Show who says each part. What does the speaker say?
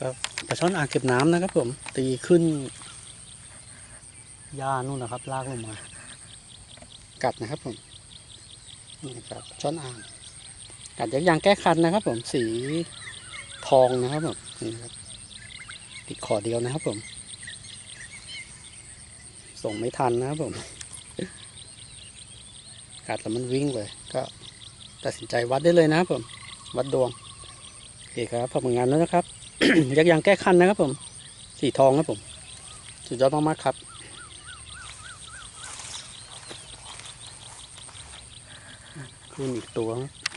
Speaker 1: ครับปลาช่อนอ่างเก็บน้ำนะครับผม ตีขึ้นหญ้านู่นนะครับ ลากลงมา กัดนะครับผมนี่ครับช้อนอ่างกัดยักยางแก้คันนะครับผมสีทองนะครับผมนี่ครับ ติดขอเดียวนะครับผม ส่งไม่ทันนะครับผมกัดแล้วมันวิ่งเลย ก็ตัดสินใจวัดได้เลยนะครับผม วัดดวงโอเคครับผลงานแล้วนะครับยักยางแก้คันนะครับผม สีทองครับผม สุดยอดมากๆครับคุณอีกตัวครับ